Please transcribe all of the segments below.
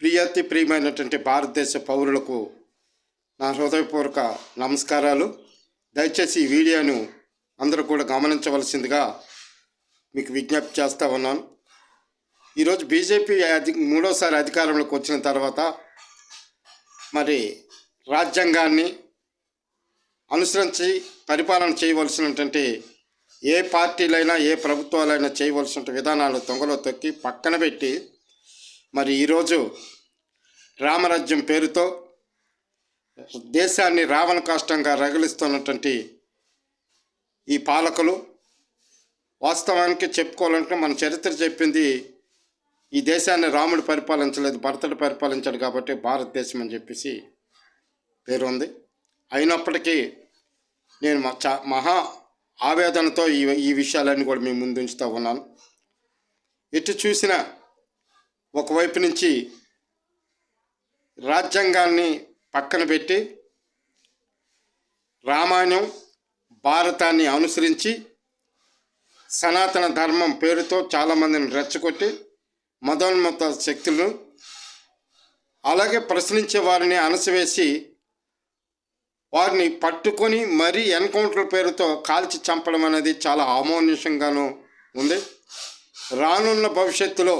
ప్రియాతి ప్రియమైనటువంటి భారతదేశ పౌరులకు నా హృదయపూర్వక నమస్కారాలు. దయచేసి ఈ వీడియోను అందరూ కూడా గమనించవలసిందిగా మీకు విజ్ఞప్తి చేస్తూ ఉన్నాను. ఈరోజు బీజేపీ అధి మూడోసారి అధికారంలోకి వచ్చిన తర్వాత మరి రాజ్యాంగాన్ని అనుసరించి పరిపాలన చేయవలసినటువంటి ఏ పార్టీలైనా ఏ ప్రభుత్వాలైనా చేయవలసిన విధానాలు దొంగలో తొక్కి పక్కన పెట్టి మరి ఈరోజు రామరాజ్యం పేరుతో దేశాన్ని రావణ కాష్టంగా రగిలిస్తున్నటువంటి ఈ పాలకులు వాస్తవానికి చెప్పుకోవాలంటే మన చరిత్ర చెప్పింది ఈ దేశాన్ని రాముడు పరిపాలించలేదు భరతుడు పరిపాలించాడు కాబట్టి భారతదేశం అని చెప్పేసి పేరు ఉంది అయినప్పటికీ నేను మ- చా మహా ఆవేదనతో ఈ ఈ విషయాలన్నీ కూడా మీ ముందు ఉంచుతూ ఉన్నాను. ఎటు చూసినా ఒకవైపు నుంచి రాజ్యాంగాన్ని పక్కన పెట్టి రామాయణం భారతాన్ని అనుసరించి సనాతన ధర్మం పేరుతో చాలామందిని రెచ్చగొట్టి మదోన్మత శక్తులను అలాగే ప్రశ్నించే వారిని అణసివేసి వారిని పట్టుకొని మరీ ఎన్కౌంటర్ పేరుతో కాల్చి చంపడం అనేది చాలా అమోనిషంగాను ఉంది. రానున్న భవిష్యత్తులో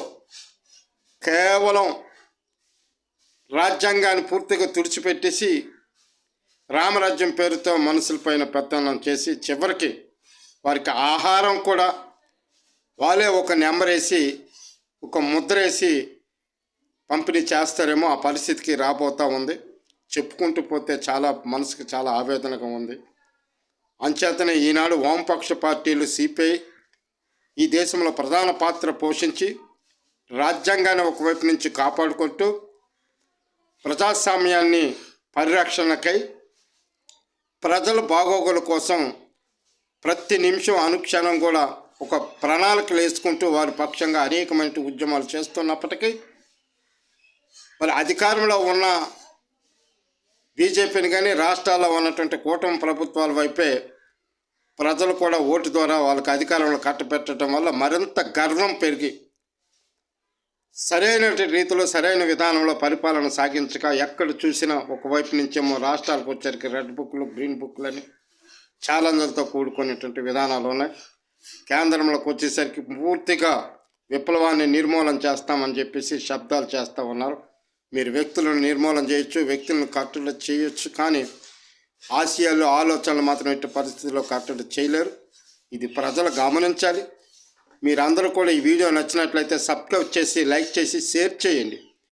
కేవలం రాజ్యాంగాన్ని పూర్తిగా తుడిచిపెట్టేసి రామరాజ్యం పేరుతో మనుషులపైన పెత్తనం చేసి చివరికి వారికి ఆహారం కూడా వాళ్ళే ఒక నెంబర్ వేసి ఒక ముద్ర వేసి పంపిణీ చేస్తారేమో ఆ పరిస్థితికి రాబోతూ ఉంది. చెప్పుకుంటూ పోతే చాలా మనసుకు చాలా ఆవేదనగా ఉంది. అంచేతనే ఈనాడు వామపక్ష పార్టీలు సిపిఐ ఈ దేశంలో ప్రధాన పాత్ర పోషించి రాజ్యాంగాన్ని ఒకవైపు నుంచి కాపాడుకుంటూ ప్రజాస్వామ్యాన్ని పరిరక్షణకై ప్రజల బాగోగుల కోసం ప్రతి నిమిషం అనుక్షణం కూడా ఒక ప్రణాళికలు వేసుకుంటూ వారి పక్షంగా అనేకమైన ఉద్యమాలు చేస్తున్నప్పటికీ మరి అధికారంలో ఉన్న బీజేపీని కానీ రాష్ట్రాల్లో ఉన్నటువంటి కూటమి ప్రభుత్వాల వైపే ప్రజలు కూడా ఓటు ద్వారా వాళ్ళకి అధికారంలో కట్టబెట్టడం వల్ల మరింత గర్వం పెరిగి సరైన రీతిలో సరైన విధానంలో పరిపాలన సాగించక ఎక్కడ చూసినా ఒకవైపు నుంచేమో రాష్ట్రాలకు వచ్చరికి రెడ్ బుక్లు గ్రీన్ బుక్లని ఛాలెంజ్లతో కూడుకునేటువంటి విధానాలు ఉన్నాయి. కేంద్రంలోకి వచ్చేసరికి పూర్తిగా విప్లవాన్ని నిర్మూలన చేస్తామని చెప్పేసి శబ్దాలు చేస్తూ ఉన్నారు. మీరు వ్యక్తులను నిర్మూలన చేయొచ్చు వ్యక్తులను కట్టడి చేయొచ్చు కానీ ఆసియాలో ఆలోచనలు మాత్రం ఎట్టి పరిస్థితుల్లో కట్టడి చేయలేరు. ఇది ప్రజలు గమనించాలి. మీరందరూ కూడా ఈ వీడియో నచ్చినట్లయితే సబ్స్క్రైబ్ చేసి లైక్ చేసి షేర్ చేయండి.